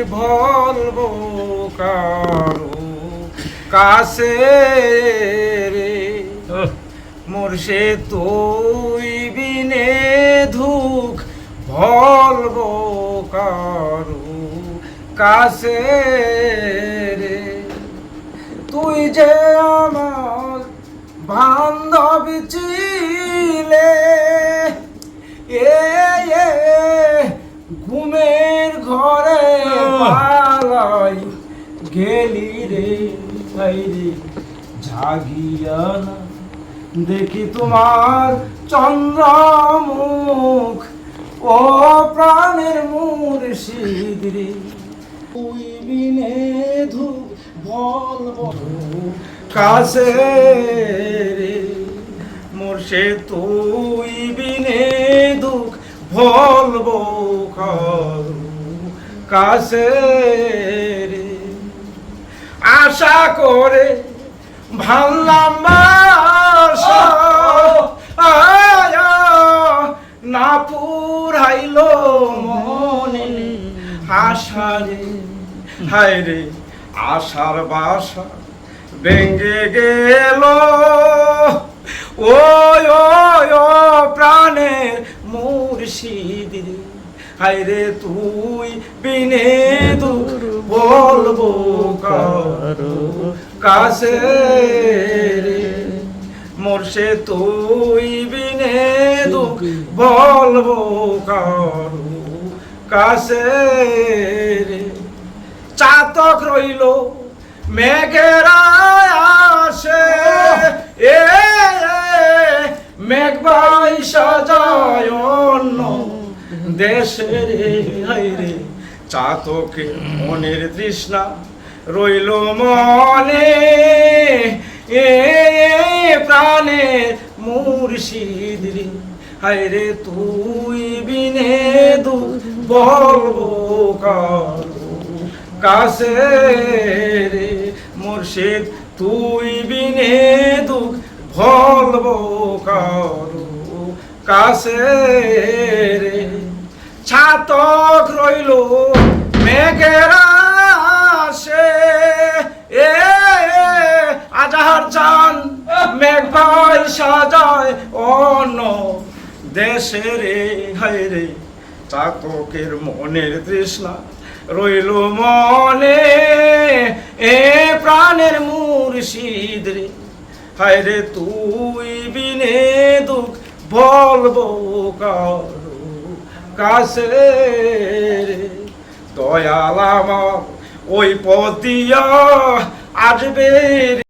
বলব কারও কাছে রে? মোরসে তুই বিনে ধুক বলব কারও কাছে রে? তুই যে আমার বান্ধবী ছিলে, এ ভাই রে জাগিয়া দেখি তোমার চন্দ্রমুখ। ও প্রাণের মুর্শিদ রে। তুই বিনে বলব কাছে রে। মোরসে তুই বিনে দুঃখ কারু কাছে আশা করে বাসা। আয়া, না পুরাইল মনে আশা রে। হায় রে আশার বাসা ভেঙ্গে গেল। ও প্রাণের মুর্শিদ রে। হায় রে তুই বিনে দূর বলব কাছে রে। মোরসে তুই বিনে দুঃখ বলব কারও কাছে চাতক রইল মেঘের দেশের হাইরে চাতকে মনের তৃষ্ণা রইল মনে। এ প্রাণের মুর্শিদ রে, হায়রে তুই বিনে দুঃখ বলব কাছে রে। মুর্শিদ, তুই বিনে দুঃখ বলব কারও কাছে রে। ছাতক রইল, মেঘের আসে এ, আজাহার চান, মেঘ ভাই সাজায় অন্য দেশের হায় রে। চাতকের মনের তৃষ্ণা রইল মনে, এ প্রাণের মুর্শিদ রে। হায় রে, তুই বিনে দুঃখ বলব কারও? কাছে রে দয়াল আমার ওই পতিয়া আসবে।